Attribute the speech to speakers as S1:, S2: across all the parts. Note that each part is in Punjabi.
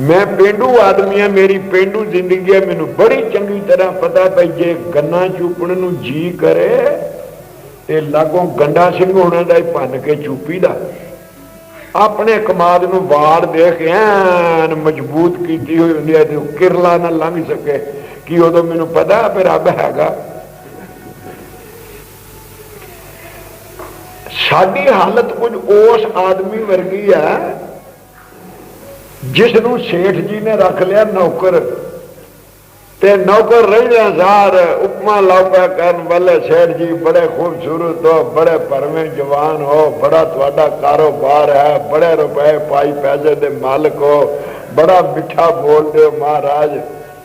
S1: ਮੈਂ ਪਿੰਡੂ ਆਦਮੀ ਆ ਮੇਰੀ ਪਿੰਡੂ ਜ਼ਿੰਦਗੀ ਹੈ, ਮੈਨੂੰ ਬੜੀ ਚੰਗੀ ਤਰ੍ਹਾਂ ਪਤਾ ਪਈ ਜੇ ਗੰਨਾ ਚੂਪਣ ਨੂੰ ਜੀ ਕਰੇ, ਤੇ ਲਾਗੋਂ ਗੰਡਾ ਸਿੰਘ ਹੋਣਾ ਦਾ ਹੀ ਭੰਨ ਕੇ ਚੂਪੀ ਦਾ। ਆਪਣੇ ਕਮਾਦ ਨੂੰ ਵਾੜ ਦੇ ਕੇ ਐਨ ਮਜ਼ਬੂਤ ਕੀਤੀ ਹੋਈ ਹੁੰਦੀ ਹੈ, ਤੇ ਉਹ ਕਿਰਲਾ ਨਾ ਲੰਘ ਸਕੇ। ਕਿ ਉਦੋਂ ਮੈਨੂੰ ਪਤਾ ਵੀ ਰੱਬ ਹੈਗਾ? ਸਾਡੀ ਹਾਲਤ ਕੁਝ ਉਸ ਆਦਮੀ ਵਰਗੀ ਹੈ ਜਿਸ ਨੂੰ ਸੇਠ ਜੀ ਨੇ ਰੱਖ ਲਿਆ ਨੌਕਰ। ਤੇ ਨੌਕਰ ਰਹਿੰਦਾ ਸਾਰ ਉਪਮਾ ਲਾਪਾ ਕਰਨ ਵਾਲੇ ਸੇਠ ਜੀ ਬੜੇ ਖੂਬਸੂਰਤ ਹੋ, ਬੜੇ ਭਰਵੇਂ ਜਵਾਨ ਹੋ, ਬੜਾ ਤੁਹਾਡਾ ਕਾਰੋਬਾਰ ਹੈ, ਬੜੇ ਰੁਪਏ ਪਾਈ ਪੈਸੇ ਦੇ ਮਾਲਕ ਹੋ, ਬੜਾ ਮਿੱਠਾ ਬੋਲਦੇ ਹੋ ਮਹਾਰਾਜ।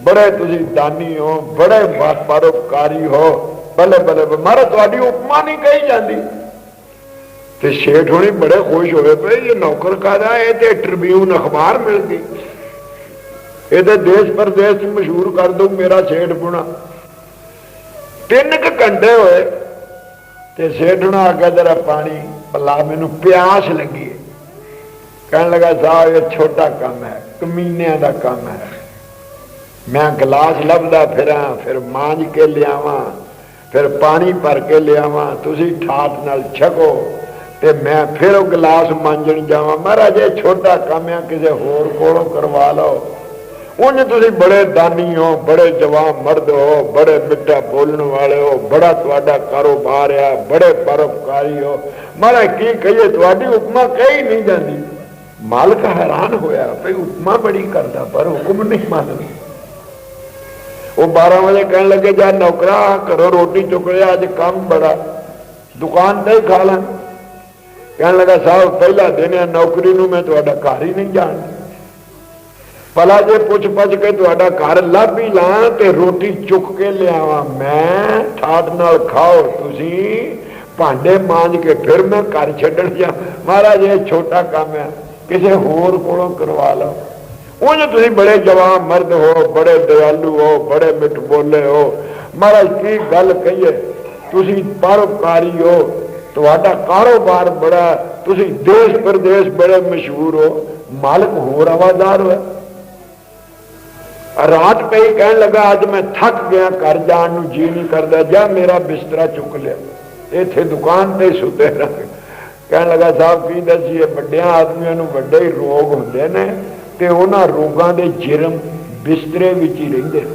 S1: ਬੜੇ ਤੁਸੀਂ ਦਾਨੀ ਹੋ, ਬੜੇ ਪਰਉਪਕਾਰੀ ਹੋ। ਬੱਲੇ ਬੱਲੇ ਮਹਾਰਾਜ, ਤੁਹਾਡੀ ਉਪਮਾ ਨਹੀਂ ਕਹੀ ਜਾਂਦੀ। ਤੇ ਸ਼ੇਠ ਹੋਣੀ ਬੜੇ ਖੁਸ਼ ਹੋਏ ਪਏ ਇਹ ਨੌਕਰ ਕਾਦਾ ਇਹ ਤੇ ਟ੍ਰਿਬਿਊਨ ਅਖਬਾਰ ਮਿਲ ਗਈ ਇਹਦੇ ਦੇਸ਼ ਪ੍ਰਦੇਸ਼ ਚ ਮਸ਼ਹੂਰ ਕਰ ਦੋ, ਮੇਰਾ ਸ਼ੇਠ ਪੁਣਾ। ਤਿੰਨ ਕੁ ਘੰਟੇ ਹੋਏ ਤੇ ਸੇਠਣਾ ਆ ਕੇ ਜਰਾ ਪਾਣੀ ਪਲਾ, ਮੈਨੂੰ ਪਿਆਸ ਲੱਗੀ। ਕਹਿਣ ਲੱਗਾ ਸਾਹਿਬ ਇਹ ਛੋਟਾ ਕੰਮ ਹੈ, ਕਮੀਨਿਆਂ ਦਾ ਕੰਮ ਹੈ। ਮੈਂ ਗਲਾਸ ਲੱਭਦਾ ਫਿਰਾਂ, ਫਿਰ ਮਾਂਜ ਕੇ ਲਿਆਵਾਂ, ਫਿਰ ਪਾਣੀ ਭਰ ਕੇ ਲਿਆਵਾਂ, ਤੁਸੀਂ ਠਾਠ ਨਾਲ ਛਕੋ। ਤੇ ਮੈਂ ਫਿਰ ਉਹ ਗਲਾਸ ਮਾਂਜਣ ਜਾਵਾਂ। ਮਹਾਰਾਜ, ਇਹ ਛੋਟਾ ਕੰਮ ਆ, ਕਿਸੇ ਹੋਰ ਕੋਲੋਂ ਕਰਵਾ ਲਓ। ਉਂਝ ਤੁਸੀਂ ਬੜੇ ਦਾਨੀ ਹੋ, ਬੜੇ ਜਵਾਨ ਮਰਦ ਹੋ, ਬੜੇ ਮਿੱਠਾ ਬੋਲਣ ਵਾਲੇ ਹੋ, ਬੜਾ ਤੁਹਾਡਾ ਕਾਰੋਬਾਰ ਆ, ਬੜੇ ਪਰਉਪਕਾਰੀ ਹੋ। ਮਹਾਰਾਜ, ਕੀ ਕਹੀਏ, ਤੁਹਾਡੀ ਉਪਮਾ ਕਹੀ ਨਹੀਂ ਜਾਂਦੀ। ਮਾਲਕ ਹੈਰਾਨ ਹੋਇਆ, ਭਈ ਉਪਮਾ ਬੜੀ ਕਰਦਾ, ਪਰ ਹੁਕਮ ਨਹੀਂ ਮੰਨਦਾ। ਉਹ 12 ਵਜੇ ਕਹਿਣ ਲੱਗੇ, ਜਾ ਨੌਕਰਾ ਕਰੋ ਰੋਟੀ ਚੁੱਕ ਲਿਆ, ਅੱਜ ਕੰਮ ਬੜਾ। ਦੁਕਾਨ ਤੇ ਖਾ ਲਾਂ। ਕਹਿਣ ਲੱਗਾ, ਸਾਹਿਬ, ਪਹਿਲਾ ਦਿਨ ਹੈ ਨੌਕਰੀ ਨੂੰ ਮੈਂ ਤੁਹਾਡਾ ਘਰ ਹੀ ਨਹੀਂ ਜਾਣਦਾ। ਭਲਾ ਜੇ ਪੁੱਛ ਪੱਛ ਕੇ ਤੁਹਾਡਾ ਘਰ ਲੱਭ ਹੀ ਲਾਂ ਤੇ ਰੋਟੀ ਚੁੱਕ ਕੇ ਲਿਆਵਾਂ। ਮੈਂ ਠਾਠ ਨਾਲ ਖਾਓ, ਤੁਸੀਂ ਭਾਂਡੇ ਮਾਂਜ ਕੇ ਫਿਰ ਮੈਂ ਘਰ ਛੱਡਣ ਜਾ ਮਹਾਰਾਜ, ਇਹ ਛੋਟਾ ਕੰਮ ਹੈ ਕਿਸੇ ਹੋਰ ਕੋਲੋਂ ਕਰਵਾ ਲਓ। ਉਹ ਜੇ ਤੁਸੀਂ ਬੜੇ ਜਵਾਨ ਮਰਦ ਹੋ, ਬੜੇ ਦਿਆਲੂ ਹੋ, ਬੜੇ ਮਿੱਠ ਬੋਲੇ ਹੋ। ਮਹਾਰਾਜ, ਕੀ ਗੱਲ ਕਹੀਏ? ਤੁਸੀਂ ਪਰਉਪਕਾਰੀ ਹੋ ਤੁਹਾਡਾ ਕਾਰੋਬਾਰ ਬੜਾ, ਤੁਸੀਂ ਦੇਸ਼ ਪ੍ਰਦੇਸ਼ ਬੜੇ ਮਸ਼ਹੂਰ ਹੋ, ਮਾਲਕ ਹੋਰ ਆਵਾਜ਼ਾਰ ਹੋ। ਰਾਤ ਪਈ ਕਹਿਣ ਲੱਗਾ, ਅੱਜ ਮੈਂ ਥੱਕ ਗਿਆ, ਘਰ ਜਾਣ ਨੂੰ ਜੀ ਨਹੀਂ ਕਰਦਾ, ਜਾ ਮੇਰਾ ਬਿਸਤਰਾ ਚੁੱਕ ਲਿਆ। ਇੱਥੇ ਦੁਕਾਨ ਤੇ ਸੁੱਤੇ ਰਹੇ ਕਹਿਣ ਲੱਗਾ, ਸਾਹਿਬ, ਕੀ ਦੱਸੀਏ, ਵੱਡਿਆਂ ਆਦਮੀਆਂ ਨੂੰ ਵੱਡੇ ਹੀ ਰੋਗ ਹੁੰਦੇ ਨੇ ਤੇ ਉਹਨਾਂ ਰੋਗਾਂ ਦੇ ਜਰਮ ਬਿਸਤਰੇ ਵਿੱਚ ਹੀ ਰਹਿੰਦੇ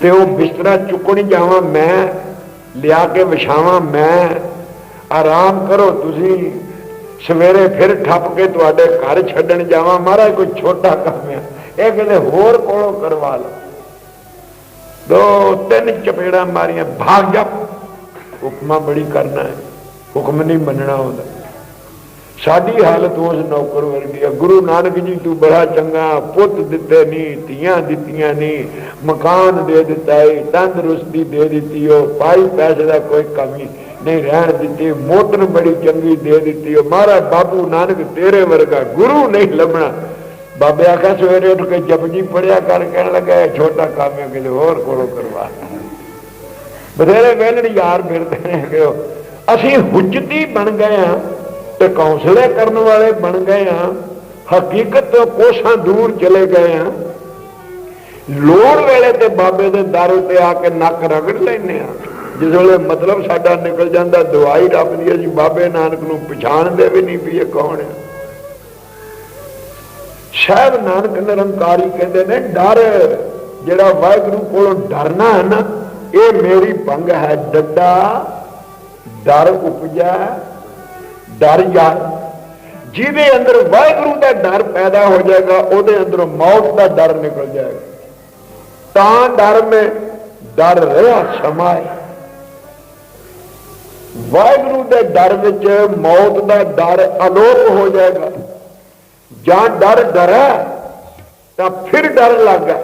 S1: ਤੇ ਉਹ ਬਿਸਤਰਾ ਚੁੱਕਣ ਜਾਵਾਂ, ਮੈਂ ਲਿਆ ਕੇ ਵਿਛਾਵਾਂ, ਮੈਂ ਆਰਾਮ ਕਰੋ, ਤੁਸੀਂ ਸਵੇਰੇ ਫਿਰ ਠੱਪ ਕੇ ਤੁਹਾਡੇ ਘਰ ਛੱਡਣ ਜਾਵਾਂ, ਮਹਾਰਾਜ ਕੋਈ ਛੋਟਾ ਕੰਮ ਹੈ ਇਹ ਕਿਤੇ ਹੋਰ ਕੋਲੋਂ ਕਰਵਾ ਲਓ ਦੋ, ਤਿੰਨ ਚਪੇੜਾਂ ਮਾਰੀਆਂ, ਭਾਗ ਜਾ। ਹੁਕਮਾਂ ਬੜੀ ਕਰਨਾ ਹੈ। ਹੁਕਮ ਨਹੀਂ ਮੰਨਣਾ ਹੁੰਦਾ ਸਾਡੀ ਹਾਲਤ ਉਸ ਨੌਕਰ ਵਰਗੀ ਆ। ਗੁਰੂ ਨਾਨਕ ਜੀ ਤੂੰ ਬੜਾ ਚੰਗਾ, ਪੁੱਤ ਦਿੱਤੇ ਨਹੀਂ ਧੀਆਂ ਦਿੱਤੀਆਂ ਨਹੀਂ ਮਕਾਨ ਦੇ ਦਿੱਤਾ ਏ, ਤੰਦਰੁਸਤੀ ਦੇ ਦਿੱਤੀ ਓ ਪਾਈ ਪੈਸੇ ਦਾ ਕੋਈ ਕਮੀ ਨਹੀਂ ਰਹਿਣ ਦਿੱਤੀ, ਮੋਤਨ ਬੜੀ ਚੰਗੀ ਦੇ ਦਿੱਤੀ ਓ। ਮਹਾਰਾ ਬਾਬੂ ਨਾਨਕ ਤੇਰੇ ਵਰਗਾ ਗੁਰੂ ਨਹੀਂ ਲੱਭਣਾ। ਬਾਬੇ ਆਖਿਆ, ਸਵੇਰੇ ਉੱਠ ਕੇ ਜਪਜੀ ਪੜਿਆ ਕਰ, ਕਹਿਣ ਲੱਗਾ ਛੋਟਾ ਕੰਮ ਹੈ ਕਿਸੇ ਹੋਰ ਕੋਲੋਂ ਕਰਵਾ ਬਥੇਰੇ ਵੇਲੜ ਯਾਰ ਫਿਰਦੇ ਨੇ ਕਿ ਅਸੀਂ ਹੁਜਤੀ ਬਣ ਗਏ ਆ। ਤੇ ਕੌਂਸਲੇ ਕਰਨ ਵਾਲੇ ਬਣ ਗਏ ਆ, ਹਕੀਕਤ ਤੋਂ ਕੋਸ਼ਾਂ ਦੂਰ ਚਲੇ ਗਏ ਆ। ਲੋੜ ਵੇਲੇ ਤੇ ਬਾਬੇ ਦੇ ਦਰ ਉੱਤੇ ਆ ਕੇ ਨੱਕ ਰਗੜ ਲੈਨੇ ਆ। ਜਿਸ ਵੇਲੇ ਮਤਲਬ ਸਾਡਾ ਨਿਕਲ ਜਾਂਦਾ, ਦਵਾਈ ਰੱਬ ਦੀ ਜੀ, ਬਾਬੇ ਨਾਨਕ ਨੂੰ ਪਛਾਣਦੇ ਵੀ ਨਹੀਂ ਵੀ ਇਹ ਕੌਣ ਹੈ ਸ਼ਾਇਦ ਨਾਨਕ ਨਿਰੰਕਾਰੀ ਕਹਿੰਦੇ ਨੇ, ਡਰ ਜਿਹੜਾ ਵਾਹਿਗੁਰੂ ਕੋਲੋਂ ਡਰਨਾ ਹੈ ਨਾ, ਇਹ ਮੇਰੀ ਭੰਗ ਹੈ, ਡੱਡਾ, ਡਰ ਉਪਜਾ ਡਰ ਜਾ ਜਿਹਦੇ ਅੰਦਰ ਵਾਹਿਗੁਰੂ ਦਾ ਡਰ ਪੈਦਾ ਹੋ ਜਾਏਗਾ, ਉਹਦੇ ਅੰਦਰੋਂ ਮੌਤ ਦਾ ਡਰ ਨਿਕਲ ਜਾਏਗਾ। ਤਾਂ ਡਰ ਮੈਂ, ਡਰ ਰਿਹਾ ਸਮਾਏ ਵਾਹਿਗੁਰੂ ਦੇ ਡਰ ਵਿੱਚ ਮੌਤ ਦਾ ਡਰ ਅਲੋਪ ਹੋ ਜਾਏਗਾ। ਜਾਂ ਡਰ ਡਰਾ ਤਾਂ ਫਿਰ ਡਰ ਲੱਗਾ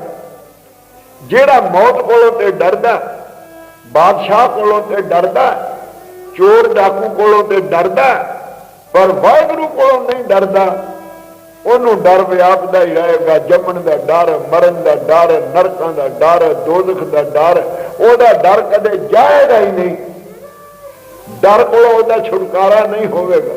S1: ਜਿਹੜਾ ਮੌਤ ਕੋਲੋਂ ਤੇ ਡਰਦਾ, ਬਾਦਸ਼ਾਹ ਕੋਲੋਂ ਤੇ ਡਰਦਾ, ਚੋਰ ਡਾਕੂ ਕੋਲੋਂ ਤੇ ਡਰਦਾ ਪਰ ਵਾਹਿਗੁਰੂ ਕੋਲੋਂ ਨਹੀਂ ਡਰਦਾ। ਉਹਨੂੰ ਡਰ ਵਿਆਪ ਦਾ ਹੀ ਰਹੇਗਾ। ਜੰਮਣ ਦਾ ਡਰ, ਮਰਨ ਦਾ ਡਰ, ਨਰਕਾਂ ਦਾ ਡਰ ਦੋਜ਼ਖ ਦਾ ਡਰ, ਉਹਦਾ ਡਰ ਕਦੇ ਜਾਏਗਾ ਹੀ ਨਹੀਂ। ਡਰ ਕੋਲੋਂ ਉਹਦਾ ਛੁਟਕਾਰਾ ਨਹੀਂ ਹੋਵੇਗਾ।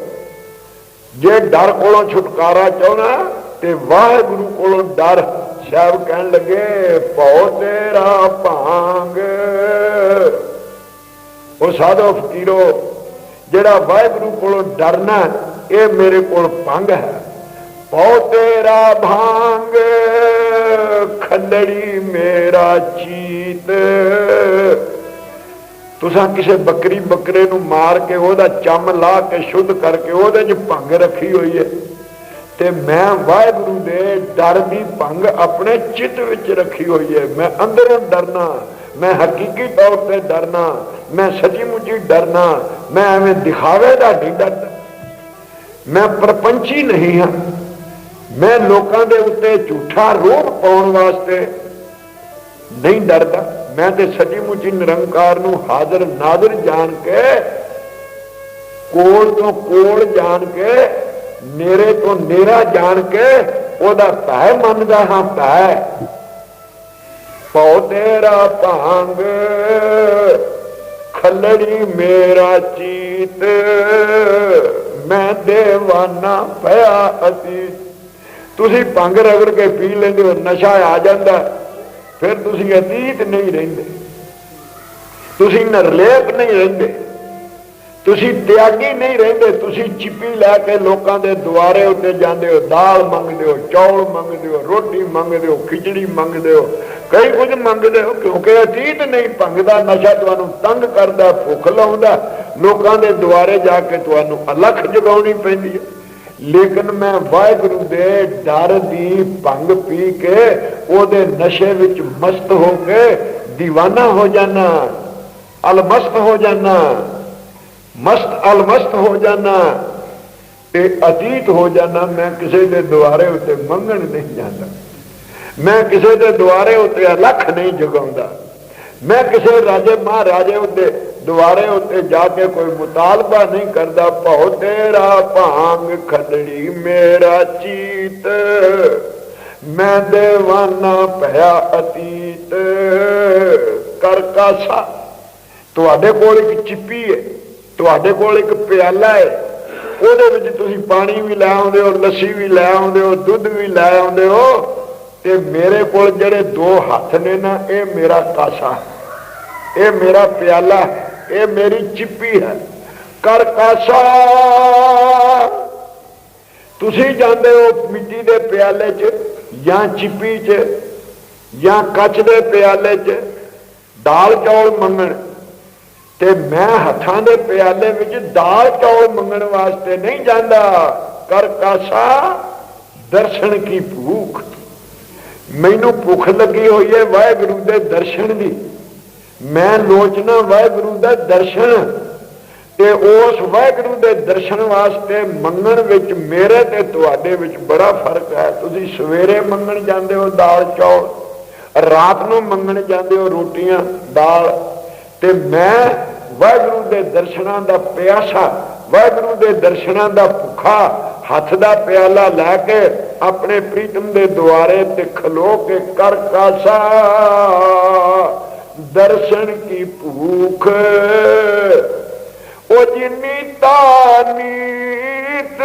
S1: ਜੇ ਡਰ ਕੋਲੋਂ ਛੁਟਕਾਰਾ ਚਾਹਣਾ ਤੇ ਵਾਹਿਗੁਰੂ ਕੋਲੋਂ ਡਰ ਸਾਹਿਬ ਕਹਿਣ ਲੱਗੇ, ਭਉ ਤੇਰਾ ਭਾਂਗ। ਉਹ ਸਾਧੋ, ਫਕੀਰੋ ਜਿਹੜਾ ਵਾਹਿਗੁਰੂ ਕੋਲੋਂ ਡਰਨਾ ਇਹ ਮੇਰੇ ਕੋਲ ਭੰਗ ਹੈ। ਭਉ ਤੇਰਾ ਭਾਂਗ ਖੰਡੜੀ ਮੇਰਾ ਚੀਤ। ਤੁਸੀਂ ਕਿਸੇ ਬੱਕਰੀ ਬੱਕਰੇ ਨੂੰ ਮਾਰ ਕੇ ਉਹਦਾ ਚੰਮ ਲਾ ਕੇ ਸ਼ੁੱਧ ਕਰਕੇ ਉਹਦੇ 'ਚ ਭੰਗ ਰੱਖੀ ਹੋਈ ਹੈ। ਤੇ ਮੈਂ ਵਾਹਿਗੁਰੂ ਦੇ ਡਰ ਦੀ ਭੰਗ ਆਪਣੇ ਚਿੱਤ ਵਿੱਚ ਰੱਖੀ ਹੋਈ ਹੈ। ਮੈਂ ਅੰਦਰੋਂ ਡਰਨਾ, ਮੈਂ ਹਕੀਕੀ ਤੌਰ ਤੇ ਡਰਨਾ ਮੈਂ ਸੱਚੀ ਮੁੱਚੀ ਡਰਨਾ ਮੈਂ ਐਵੇਂ ਦਿਖਾਵੇ ਦਾ ਨਹੀਂ ਡਰਦਾ ਮੈਂ ਪ੍ਰਪੰਚੀ ਨਹੀਂ ਹਾਂ। ਮੈਂ ਲੋਕਾਂ ਦੇ ਉੱਤੇ ਝੂਠਾ ਰੋਪ ਪਾਉਣ ਵਾਸਤੇ ਨਹੀਂ ਡਰਦਾ। ਮੈਂ ਤੇ ਸੱਚੀ ਮੁੱਚੀ ਨਿਰੰਕਾਰ ਨੂੰ ਹਾਜ਼ਰ ਨਾਜ਼ਰ ਜਾਣ ਕੇ, ਕੋਲ ਤੋਂ ਕੋਲ ਜਾਣ ਕੇ ਨੇਰੇ ਤੋਂ ਨੇਰਾ ਜਾਣ ਕੇ ਉਹਦਾ ਭੈ ਮੰਨਦਾ ਹਾਂ, ਭੈ। ਪਉ ਤੇਰਾ ਭਾਂਗ ਖੱਲੜੀ ਮੇਰਾ ਚੀਤ। ਮੈਂ ਦੇਵਾਨਾ ਪਿਆ ਅਤੀ ਤੁਸੀਂ ਭੰਗ ਰਗੜ ਕੇ ਪੀ ਲੈਂਦੇ ਹੋ, ਨਸ਼ਾ ਆ ਜਾਂਦਾ। ਫਿਰ ਤੁਸੀਂ ਅਤੀਤ ਨਹੀਂ ਰਹਿੰਦੇ। ਤੁਸੀਂ ਨਰਲੇਪ ਨਹੀਂ ਰਹਿੰਦੇ। ਤੁਸੀਂ ਤਿਆਗੀ ਨਹੀਂ ਰਹਿੰਦੇ, ਤੁਸੀਂ ਚਿੱਪੀ ਲੈ ਕੇ ਲੋਕਾਂ ਦੇ ਦੁਆਰੇ ਉੱਤੇ ਜਾਂਦੇ ਹੋ, ਦਾਲ ਮੰਗਦੇ ਹੋ, ਚੌਲ ਮੰਗਦੇ ਹੋ, ਰੋਟੀ ਮੰਗਦੇ ਹੋ, ਖਿਚੜੀ ਮੰਗਦੇ ਹੋ, ਕਈ ਕੁਝ ਮੰਗਦੇ ਹੋ, ਕਿਉਂਕਿ ਅਤੀਤ ਨਹੀਂ ਭੰਗਦਾ, ਨਸ਼ਾ ਤੁਹਾਨੂੰ ਤੰਗ ਕਰਦਾ, ਭੁੱਖ ਲਾਉਂਦਾ, ਲੋਕਾਂ ਦੇ ਦੁਆਰੇ ਜਾ ਕੇ ਤੁਹਾਨੂੰ ਅਲਖ ਜਗਾਉਣੀ ਪੈਂਦੀ ਹੈ। ਲੇਕਿਨ ਮੈਂ ਵਾਹਿਗੁਰੂ ਦੇ ਡਰ ਦੀ ਭੰਗ ਪੀ ਕੇ ਉਹਦੇ ਨਸ਼ੇ ਵਿੱਚ ਮਸਤ ਹੋ ਕੇ دیਵਾਨਾ ਹੋ ਜਾਣਾ ਅਲਮਸਤ ਹੋ ਜਾਣਾ ਮਸਤ ਅਲਮਸਤ ਹੋ ਜਾਣਾ ਤੇ ਅਤੀਤ ਹੋ ਜਾਣਾ ਮੈਂ ਕਿਸੇ ਦੇ ਦੁਆਰੇ ਉੱਤੇ ਮੰਗਣ ਨਹੀਂ ਜਾਂਦਾ। ਮੈਂ ਕਿਸੇ ਦੇ ਦੁਆਰੇ ਉੱਤੇ ਅਲਖ ਨਹੀਂ ਜਗਾਉਂਦਾ। ਮੈਂ ਕਿਸੇ ਰਾਜੇ ਮਹਾਰਾਜੇ ਉੱਤੇ, ਦੁਆਰੇ ਉੱਤੇ ਜਾ ਕੇ ਕੋਈ ਮੁਤਾਲਬਾ ਨਹੀਂ ਕਰਦਾ। ਭਉ ਤੇਰਾ ਭਾਂਗ ਖਦੜੀ ਮੇਰਾ ਚੀਤ। ਮੈਂ ਦੇਵਾਨਾ ਭਇਆ ਅਤੀਤ। ਕਰ ਕਾਸਾ, ਤੁਹਾਡੇ ਕੋਲ ਇੱਕ ਚਿੱਪੀ ਹੈ। ਤੁਹਾਡੇ ਕੋਲ ਇੱਕ ਪਿਆਲਾ ਹੈ। ਉਹਦੇ ਵਿੱਚ ਤੁਸੀਂ ਪਾਣੀ ਵੀ ਲੈ ਆਉਂਦੇ ਹੋ, ਲੱਸੀ ਵੀ ਲੈ ਆਉਂਦੇ ਹੋ, ਦੁੱਧ ਵੀ ਲੈ ਆਉਂਦੇ ਹੋ। ਤੇ ਮੇਰੇ ਕੋਲ ਜਿਹੜੇ ਦੋ ਹੱਥ ਨੇ ਨਾ, ਇਹ ਮੇਰਾ ਕਾਸਾ। ਇਹ ਮੇਰਾ ਪਿਆਲਾ, ਇਹ ਮੇਰੀ ਚਿੱਪੀ ਹੈ। ਕਰ ਕਾਸਾ। ਤੁਸੀਂ ਜਾਂਦੇ ਹੋ ਮਿੱਟੀ ਦੇ ਪਿਆਲੇ 'ਚ ਜਾਂ ਚਿੱਪੀ 'ਚ ਜਾਂ ਕੱਚ ਦੇ ਪਿਆਲੇ 'ਚ ਦਾਲ ਚੌਲ ਮੰਗਣ। ਤੇ ਮੈਂ ਹੱਥਾਂ ਦੇ ਪਿਆਲੇ ਵਿੱਚ ਦਾਲ ਚੌਲ ਮੰਗਣ ਵਾਸਤੇ ਨਹੀਂ ਜਾਂਦਾ। ਕਰ ਕਾਸਾ, ਦਰਸ਼ਨ ਕੀ ਭੂਖ? ਮੈਨੂੰ ਭੁੱਖ ਲੱਗੀ ਹੋਈ ਹੈ ਵਾਹਿਗੁਰੂ ਦੇ ਦਰਸ਼ਨ ਦੀ। ਮੈਂ ਲੋਚਨਾ ਵਾਹਿਗੁਰੂ ਦਾ ਦਰਸ਼ਨ। ਤੇ ਉਸ ਵਾਹਿਗੁਰੂ ਦੇ ਦਰਸ਼ਨ ਵਾਸਤੇ ਮੰਗਣ ਵਿੱਚ ਮੇਰੇ ਤੇ ਤੁਹਾਡੇ ਵਿੱਚ ਬੜਾ ਫ਼ਰਕ ਹੈ। ਤੁਸੀਂ ਸਵੇਰੇ ਮੰਗਣ ਜਾਂਦੇ ਹੋ ਦਾਲ ਚੌਲ, ਰਾਤ ਨੂੰ ਮੰਗਣ ਜਾਂਦੇ ਹੋ ਰੋਟੀਆਂ, ਦਾਲ। ਤੇ ਮੈਂ ਵਾਹਿਗੁਰੂ ਦੇ ਦਰਸ਼ਨਾਂ ਦਾ ਪਿਆਸਾ, ਵਾਹਿਗੁਰੂ ਦੇ ਦਰਸ਼ਨਾਂ ਦਾ ਭੁੱਖਾ ਹੱਥ ਦਾ ਪਿਆਲਾ ਲੈ ਕੇ ਆਪਣੇ ਪ੍ਰੀਤਮ ਦੇ ਦੁਆਰੇ ਤੇ ਖਲੋ ਕੇ ਕਰ ਕਾਸਾ ਦਰਸ਼ਨ ਕੀ ਭੂਖ? ਉਹ ਜਿਨੀ ਤਾਨੀਤ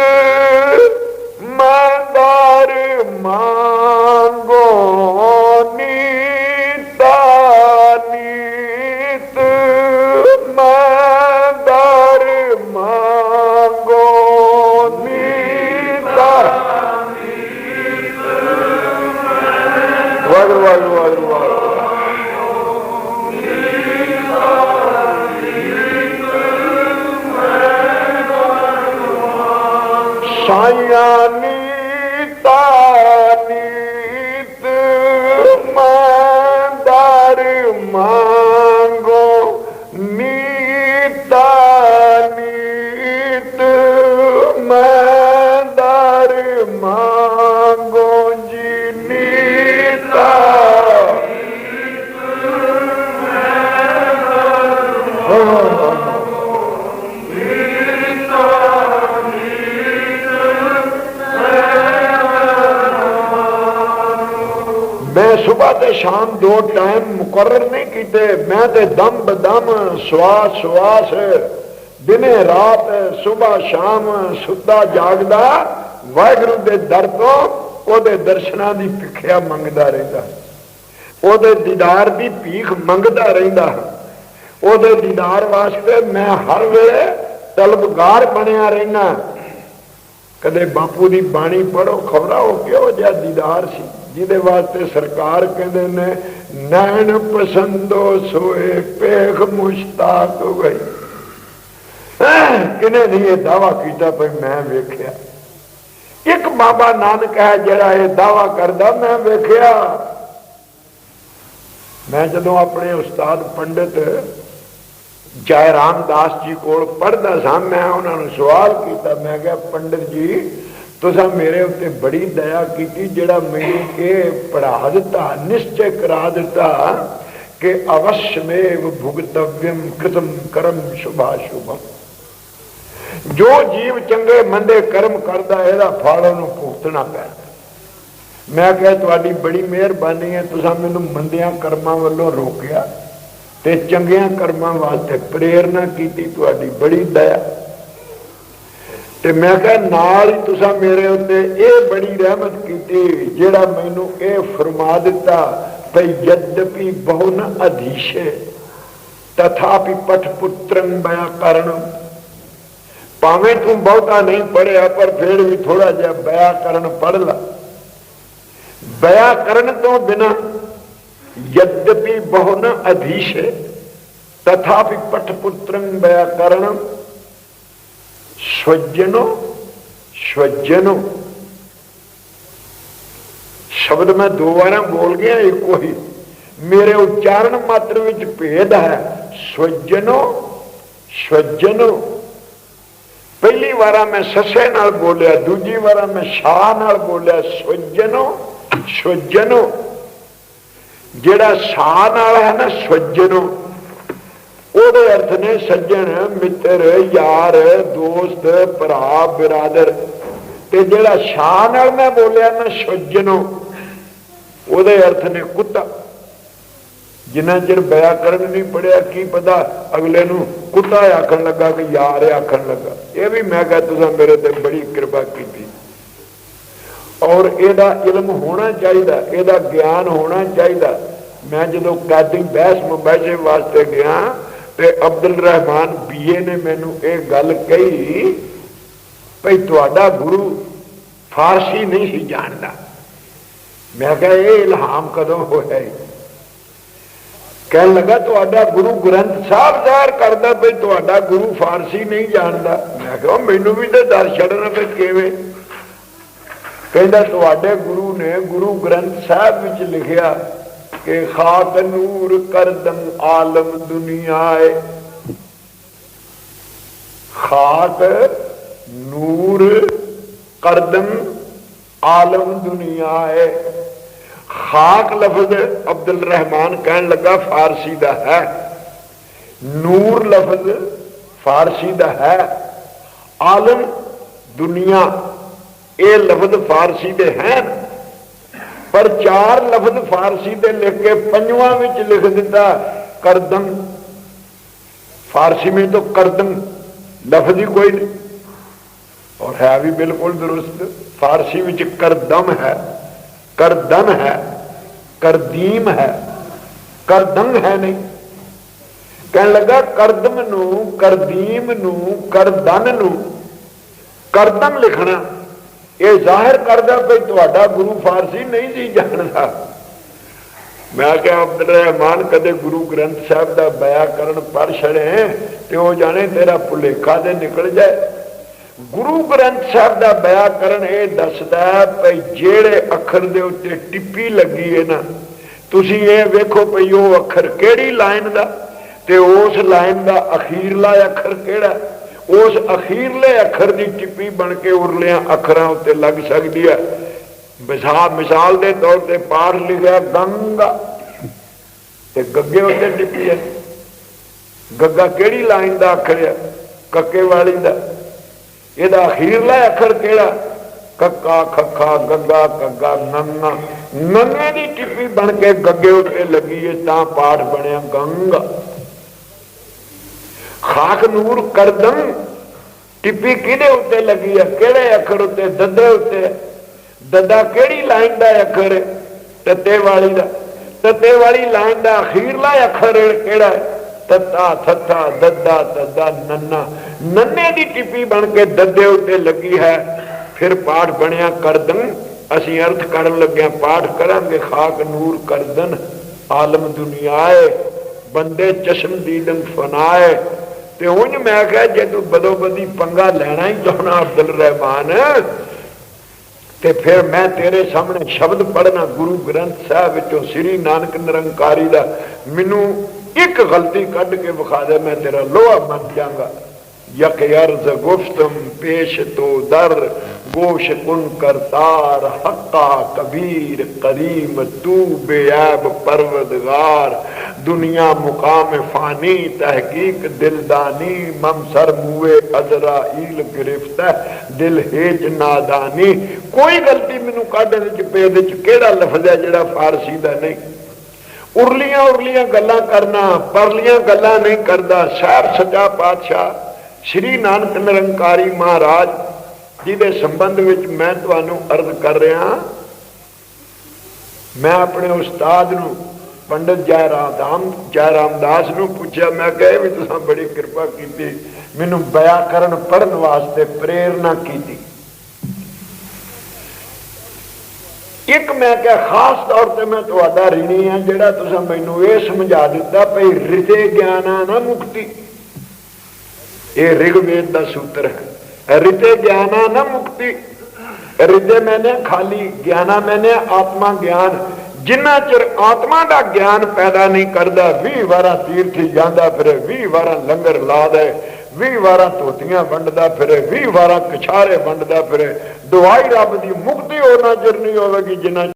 S1: ਮੰਦਾਰ ਮੰਗੋ। ਵਾਹਿਗੁਰੂ ਵਾਹਿਗੁਰੂ ਵਾਹਿਗੁਰੂ ਵਾਹਿਗੁਰੂ ਤੇ ਸ਼ਾਮ ਦੋ ਟਾਈਮ ਮੁਕਰਰ ਨਹੀਂ ਕੀਤੇ। ਮੈਂ ਤੇ ਦਮ ਬਦਮ ਸਵਾਸ ਸਵਾਸ ਦਿਨੇ ਰਾਤ ਸਵੇਰ ਸ਼ਾਮ ਸੁੱਤਾ ਜਾਗਦਾ। ਵਾਹਿਗੁਰੂ ਦੇ ਦਰ ਤੋਂ ਉਹਦੇ ਦਰਸ਼ਨਾਂ ਦੀ ਭਿੱਖਿਆ ਮੰਗਦਾ ਰਹਿੰਦਾ। ਉਹਦੇ ਦੀਦਾਰ ਦੀ ਭੀਖ ਮੰਗਦਾ ਰਹਿੰਦਾ। ਉਹਦੇ ਦੀਦਾਰ ਵਾਸਤੇ ਮੈਂ ਹਰ ਵੇਲੇ ਤਲਬਗਾਰ ਬਣਿਆ ਰਹਿਣਾ ਕਦੇ ਬਾਪੂ ਦੀ ਬਾਣੀ ਪੜੋ ਖਬਰਾ ਉਹ ਕਿਹੋ ਜਿਹਾ ਦੀਦਾਰ ਸੀ। ਜਿਹਦੇ ਵਾਸਤੇ ਸਰਕਾਰ ਕਹਿੰਦੇ ਨੇ, ਨੈਣ ਪਸੰਦੋ ਸੋਏ ਪੇਖ ਮੁਸ਼ਤਾਕ ਗਈ। ਕਿਨੇ ਨਹੀਂ ਇਹ ਦਾਵਾ ਕੀਤਾ ਭਈ ਮੈਂ ਵੇਖਿਆ। ਇੱਕ ਬਾਬਾ ਨਾਨਕ ਹੈ ਜਿਹੜਾ ਇਹ ਦਾਵਾ ਕਰਦਾ, ਮੈਂ ਵੇਖਿਆ। ਮੈਂ ਜਦੋਂ ਆਪਣੇ ਉਸਤਾਦ ਪੰਡਿਤ ਜੈ ਰਾਮਦਾਸ ਜੀ ਕੋਲ ਪੜਦਾ ਸਾਂ, ਮੈਂ ਉਹਨਾਂ ਨੂੰ ਸਵਾਲ ਕੀਤਾ, ਮੈਂ ਕਿਹਾ, ਪੰਡਿਤ ਜੀ ਤੁਸੀਂ ਮੇਰੇ ਉੱਤੇ ਬੜੀ ਦਇਆ ਕੀਤੀ ਜਿਹੜਾ ਮੈਨੂੰ ਇਹ ਪੜ੍ਹਾ ਦਿੱਤਾ ਨਿਸ਼ਚੈ ਕਰਾ ਦਿੱਤਾ ਕਿ ਅਵਸ਼ਮੇਵ ਭੁਗਤਵਯਮ ਕ੍ਰਿਤਮ ਕਰਮ ਸ਼ੁਭਾ ਸ਼ੁਭਮ ਜੋ ਜੀਵ ਚੰਗੇ ਮੰਦੇ ਕਰਮ ਕਰਦਾ ਇਹਦਾ ਫਲ ਉਹਨੂੰ ਭੁਗਤਣਾ ਪੈਂਦਾ ਮੈਂ ਕਿਹਾ ਤੁਹਾਡੀ ਬੜੀ ਮਿਹਰਬਾਨੀ ਹੈ ਤੁਸੀਂ ਮੈਨੂੰ ਮੰਦਿਆਂ ਕਰਮਾਂ ਵੱਲੋਂ ਰੋਕਿਆ ਤੇ ਚੰਗਿਆਂ ਕਰਮਾਂ ਵਾਸਤੇ ਪ੍ਰੇਰਣਾ ਕੀਤੀ ਤੁਹਾਡੀ ਬੜੀ ਦਇਆ ਤੇ ਮੈਂ ਕਿਹਾ, ਨਾਲ ਹੀ ਤੁਸੀਂ ਮੇਰੇ ਉੱਤੇ ਇਹ ਬੜੀ ਰਹਿਮਤ ਕੀਤੀ ਜਿਹੜਾ ਮੈਨੂੰ ਇਹ ਫਰਮਾ ਦਿੱਤਾ ਭਈ ਯਦਪੀ ਬਹੁਨ ਅਧੀਸ਼ੇ, ਤਥਾਪि ਪਠ ਪੁੱਤਰੰ ਬਿਆ ਕਰਨ। ਭਾਵੇਂ ਤੂੰ ਬਹੁਤਾ ਨਹੀਂ ਪੜਿਆ ਪਰ ਫਿਰ ਵੀ ਥੋੜਾ ਜਿਹਾ ਬਿਆ ਕਰਨ ਪੜ ਲੈ। ਬਿਆ ਕਰਨ ਤੋਂ ਬਿਨਾ ਯਦਪि ਬਹੁਨ ਅਧੀਸ਼ੇ, ਤਥਾਪि ਪਠ ਪੁੱਤਰੰ ਬਿਆ ਕਰਨ। ਸਵਜਨੋ ਸਵਜਨੋ। ਸ਼ਬਦ ਮੈਂ ਦੋ ਵਾਰਾਂ ਬੋਲ ਗਿਆ, ਇੱਕੋ ਹੀ। ਮੇਰੇ ਉਚਾਰਨ ਮਾਤਰ ਵਿੱਚ ਭੇਦ ਹੈ। ਸਵਜਨੋ ਸਵਜਨੋ। ਪਹਿਲੀ ਵਾਰਾ ਮੈਂ ਸੱਸੇ ਨਾਲ ਬੋਲਿਆ, ਦੂਜੀ ਵਾਰਾ ਮੈਂ ਸ਼ਾਹ ਨਾਲ ਬੋਲਿਆ, ਸਵਜਨੋ ਸਵਜਨੋ। ਜਿਹੜਾ ਸ਼ਾਹ ਨਾਲ ਹੈ ਨਾ, ਸਵਜਨੋ। ਉਹਦੇ ਅਰਥ ਨੇ ਸੱਜਣ, ਮਿੱਤਰ, ਯਾਰ, ਦੋਸਤ, ਭਰਾ, ਬਿਰਾਦਰ। ਤੇ ਜਿਹੜਾ ਸ਼ਾਹ ਨਾਲ ਮੈਂ ਬੋਲਿਆ ਨਾ ਸੱਜਣੋ, ਉਹਦੇ ਅਰਥ ਨੇ ਕੁੱਤਾ। ਜਿੰਨਾ ਚਿਰ ਵਿਆਕਰਨ ਨਹੀਂ ਪੜਿਆ, ਕੀ ਪਤਾ ਅਗਲੇ ਨੂੰ ਕੁੱਤਾ ਆਖਣ ਲੱਗਾ ਕਿ ਯਾਰ ਆਖਣ ਲੱਗਾ। ਇਹ ਵੀ ਮੈਂ ਕਹਾਂ, ਤੁਸੀਂ ਮੇਰੇ ਤੇ ਬੜੀ ਕਿਰਪਾ ਕੀਤੀ। ਔਰ ਇਹਦਾ ਇਲਮ ਹੋਣਾ ਚਾਹੀਦਾ, ਇਹਦਾ ਗਿਆਨ ਹੋਣਾ ਚਾਹੀਦਾ। ਮੈਂ ਜਦੋਂ ਕਾਦੀ ਬਹਿਸ ਮੁਬੈਸ਼ੇ ਵਾਸਤੇ ਗਿਆ ਤੇ ਅਬਦੁਲ ਰਹਿਮਾਨ ਬੀਏ ਨੇ ਮੈਨੂੰ ਇਹ ਗੱਲ ਕਹੀ ਭਈ ਤੁਹਾਡਾ ਗੁਰੂ ਫਾਰਸੀ ਨਹੀਂ ਸੀ ਜਾਣਦਾ। ਮੈਂ ਕਿਹਾ ਇਹ ਇਲਹਾਮ ਕਦੋਂ ਹੋਇਆ ਕਹਿਣ ਲੱਗਾ, ਤੁਹਾਡਾ ਗੁਰੂ ਗ੍ਰੰਥ ਸਾਹਿਬ ਜ਼ਾਹਰ ਕਰਦਾ ਭਈ ਤੁਹਾਡਾ ਗੁਰੂ ਫਾਰਸੀ ਨਹੀਂ ਜਾਣਦਾ। ਮੈਂ ਕਿਹਾ ਮੈਨੂੰ ਵੀ ਤੇ ਦਰ ਛੱਡਣਾ ਫਿਰ ਕਿਵੇਂ? ਕਹਿੰਦਾ, ਤੁਹਾਡੇ ਗੁਰੂ ਨੇ ਗੁਰੂ ਗ੍ਰੰਥ ਸਾਹਿਬ ਵਿੱਚ ਲਿਖਿਆ ਕਿ ਖਾਕ ਨੂਰ ਕਰਦਮ ਆਲਮ ਦੁਨੀਆਏ ਖਾਕ ਨੂਰ ਕਰਦਮ ਆਲਮ ਦੁਨੀਆਏ ਖਾਕ ਲਫ਼ਜ਼ ਅਬਦੁਲ ਰਹਿਮਾਨ ਕਹਿਣ ਲੱਗਾ ਫਾਰਸੀ ਦਾ ਹੈ ਨੂਰ ਲਫ਼ਜ਼ ਫਾਰਸੀ ਦਾ ਹੈ ਆਲਮ ਦੁਨੀਆ ਇਹ ਲਫ਼ਜ਼ ਫਾਰਸੀ ਦੇ ਹਨ ਪਰ ਚਾਰ ਲਫ਼ਜ਼ ਫਾਰਸੀ ਦੇ ਲਿਖ ਕੇ ਪੰਜਵਾਂ ਵਿੱਚ ਲਿਖ ਦਿੱਤਾ ਕਰਦਮ ਫਾਰਸੀ में तो करदम लफ्ज ही कोई नहीं और है भी बिल्कुल दुरुस्त फारसी ਵਿੱਚ ਕਰਦਮ ਹੈ ਕਰਦਮ ਹੈ ਕਰਦੀਮ ਹੈ ਕਰਦਮ ਹੈ ਨਹੀਂ ਕਹਿਣ ਲੱਗਾ ਕਰਦਮ ਨੂੰ ਕਰਦੀਮ ਨੂੰ ਕਰਦਨ ਨੂੰ ਕਰਦਮ ਲਿਖਣਾ ਇਹ ਜ਼ਾਹਿਰ ਕਰਦਾ ਕਿ ਤੁਹਾਡਾ ਗੁਰੂ ਫਾਰਸੀ ਨਹੀਂ ਸੀ ਜਾਣਦਾ। ਮੈਂ ਕਿਹਾ ਅਬਦੁਲ ਰਹਿਮਾਨ ਕਦੇ ਗੁਰੂ ਗ੍ਰੰਥ ਸਾਹਿਬ ਦਾ ਬਿਆਕਰਨ ਪੜ ਛੜੇ ਤੇ ਉਹ ਜਾਣੇ ਤੇਰਾ ਭੁਲੇਖਾ ਦੇ ਨਿਕਲ ਜਾਏ। ਗੁਰੂ ਗ੍ਰੰਥ ਸਾਹਿਬ ਦਾ ਬਿਆਕਰਨ ਇਹ ਦੱਸਦਾ ਭਈ ਜਿਹੜੇ ਅੱਖਰ ਦੇ ਉੱਤੇ ਟਿੱਪੀ ਲੱਗੀ ਹੈ ਨਾ, ਤੁਸੀਂ ਇਹ ਵੇਖੋ ਭਈ ਉਹ ਅੱਖਰ ਕਿਹੜੀ ਲਾਈਨ ਦਾ ਤੇ ਉਸ ਲਾਈਨ ਦਾ ਅਖੀਰਲਾ ਅੱਖਰ ਕਿਹੜਾ। ਉਸ ਅਖੀਰਲੇ ਅੱਖਰ ਦੀ ਟਿੱਪੀ ਬਣ ਕੇ ਉਰਲਿਆਂ ਅੱਖਰਾਂ ਉੱਤੇ ਲੱਗ ਸਕਦੀ ਹੈ। ਮਿਸਾਲ ਮਿਸਾਲ ਦੇ ਤੌਰ ਤੇ ਪਾਠ ਲਿਖਿਆ ਗੰਗਾ। ਤੇ ਗੱਗੇ ਉੱਤੇ ਟਿੱਪੀ ਹੈ। ਗੱਗਾ ਕਿਹੜੀ ਲਾਈਨ ਦਾ ਅੱਖਰ ਹੈ? ਕੱਕੇ ਵਾਲੀ ਦਾ। ਇਹਦਾ ਅਖੀਰਲਾ ਅੱਖਰ ਕਿਹੜਾ? ਕੱਕਾ, ਖੱਖਾ, ਗੱਗਾ, ਕੱਗਾ, ਨੰਨਾ। ਨੰਨੇ ਦੀ ਟਿੱਪੀ ਬਣ ਕੇ ਗੱਗੇ ਉੱਤੇ ਲੱਗੀ ਹੈ, ਤਾਂ ਪਾਠ ਬਣਿਆ ਗੰਗਾ। ਖਾਕ ਨੂਰ ਕਰਦਮ। ਟਿੱਪੀ ਕਿਹਦੇ ਉੱਤੇ ਲੱਗੀ ਹੈ ਕਿਹੜੇ ਅੱਖਰ ਉੱਤੇ? ਦੱਦੇ ਉੱਤੇ ਦੱਦਾ ਕਿਹੜੀ ਲਾਈਨ ਦਾ ਅੱਖਰ ਹੈ ਤੱਤੇ ਵਾਲੀ ਦਾ। ਤੱਤੇ ਵਾਲੀ ਲਾਈਨ ਦਾ ਅਖੀਰਲਾ ਅੱਖਰ ਕਿਹੜਾ ਤੱਤਾ ਥੱਥਾ ਦੱਦਾ ਦੱਦਾ, ਨੰਨਾ। ਨੰਨੇ ਦੀ ਟਿੱਪੀ ਬਣ ਕੇ ਦੱਦੇ ਉੱਤੇ ਲੱਗੀ ਹੈ। ਫਿਰ ਪਾਠ ਬਣਿਆ ਕਰਦਨ ਅਸੀਂ ਅਰਥ ਕਰਨ ਲੱਗਿਆ ਪਾਠ ਕਰਾਂਗੇ ਖਾਕ ਨੂਰ ਕਰਦਨ ਆਲਮ ਦੁਨੀਆਏ, ਬੰਦੇ ਚਸ਼ਮ ਦੀਦਨ ਫਨਾਏ। ਤੇ ਉਂਝ ਮੈਂ ਕਿਹਾ ਜੇ ਤੂੰ ਬਦੋ ਬਦੀ ਪੰਗਾ ਲੈਣਾ ਹੀ ਚਾਹਣਾ ਅਬਦੁਲ ਰਹਿਮਾਨ ਤੇ ਫਿਰ ਮੈਂ ਤੇਰੇ ਸਾਹਮਣੇ ਸ਼ਬਦ ਪੜਨਾ ਗੁਰੂ ਗ੍ਰੰਥ ਸਾਹਿਬ ਵਿੱਚੋਂ ਸ੍ਰੀ ਨਾਨਕ ਨਿਰੰਕਾਰੀ ਦਾ ਮੈਨੂੰ ਇੱਕ ਗਲਤੀ ਕੱਢ ਕੇ ਵਿਖਾ ਦੇ, ਮੈਂ ਤੇਰਾ ਲੋਹਾ ਮੰਨ ਜਾਗਾ। ਯਕ ਅਰਜ਼ ਗੁਫਤਮ ਪੇਸ਼ ਤੋ ਦਰ, ਗੋਸ਼ ਕੁਨ ਕਰਤਾਰ ਹੱਕਾ ਕਬੀਰ ਕਰੀਮ ਤੂ ਬੇਅਬ ਪਰਵਦਗਾਰ। ਦੁਨੀਆ ਮੁਕਾਮ ਫਾਨੀ, ਤਹਿਕੀਕ ਦਿਲਦਾਨੀ ਮਮਸਰ ਮੂਏ ਅਜ਼ਰਾਈਲ ਗ੍ਰਿਫਤ ਦਿਲ ਹੇਜ ਨਾਦਾਨੀ। ਕੋਈ ਗਲਤੀ ਮੈਨੂੰ ਕੱਢ ਦੇ ਪੇ ਦੇ ਕਿਹੜਾ ਲਫ਼ਜ਼ ਹੈ ਜਿਹੜਾ ਫਾਰਸੀ ਦਾ ਨਹੀਂ? ਉਰਲੀਆਂ ਉਰਲੀਆਂ ਗੱਲਾਂ ਕਰਨਾ, ਪਰਲੀਆਂ ਗੱਲਾਂ ਨਹੀਂ ਕਰਦਾ ਸਾਹਿਬ ਸੱਚਾ ਪਾਤਸ਼ਾਹ, ਸ਼੍ਰੀ ਨਾਨਕ ਨਿਰੰਕਾਰੀ ਮਹਾਰਾਜ, ਜਿਹਦੇ ਸੰਬੰਧ ਵਿੱਚ ਮੈਂ ਤੁਹਾਨੂੰ ਅਰਜ਼ ਕਰ ਰਿਹਾ ਮੈਂ ਆਪਣੇ ਉਸਤਾਦ ਨੂੰ ਪੰਡਤ ਜੈ ਰਾਮ ਜੈ ਰਾਮਦਾਸ ਨੂੰ ਪੁੱਛਿਆ, ਮੈਂ ਕਹੇ ਵੀ ਤੁਸੀਂ ਬੜੀ ਕਿਰਪਾ ਕੀਤੀ। ਮੈਨੂੰ ਬਿਆਕਰਨ ਪੜਨ ਵਾਸਤੇ ਪ੍ਰੇਰਣਾ ਕੀਤੀ। ਇੱਕ ਮੈਂ ਕਿਹਾ, ਖਾਸ ਤੌਰ ਤੇ ਮੈਂ ਤੁਹਾਡਾ ਰਿਣੀ ਆ ਜਿਹੜਾ ਤੁਸੀਂ ਮੈਨੂੰ ਇਹ ਸਮਝਾ ਦਿੱਤਾ ਭਈ ਰਿਤੇ ਗਿਆਨਾ ਨਾ ਮੁਕਤੀ। ਇਹ ਰਿਗਵੇਦ ਦਾ ਸੂਤਰ ਹੈ। ਰਿਤੇ ਗਿਆਨਾ ਨਾ ਮੁਕਤੀ। ਰਿਤੇ ਮੈਨੇ, ਖਾਲੀ ਗਿਆਨਾ ਮੈਨੇ, ਆਤਮਾ ਗਿਆਨ। ਜਿੰਨਾ ਚਿਰ ਆਤਮਾ ਦਾ ਗਿਆਨ ਪੈਦਾ ਨਹੀਂ ਕਰਦਾ 20 ਵਾਰਾਂ ਤੀਰਥੀ ਜਾਂਦਾ, ਫਿਰ 20 ਵਾਰਾਂ ਲੰਗਰ ਲਾ ਦੇ 20 ਵਾਰਾਂ ਧੋਤੀਆਂ ਵੰਡਦਾ, ਫਿਰੇ 20 ਵਾਰਾਂ ਕਿਛਾਰੇ ਵੰਡਦਾ, ਫਿਰੇ ਦਵਾਈ ਰੱਬ ਦੀ ਮੁਕਤੀ ਉਹਨਾਂ ਚਿਰ ਨਹੀਂ ਹੋਵੇਗੀ ਜਿੰਨਾ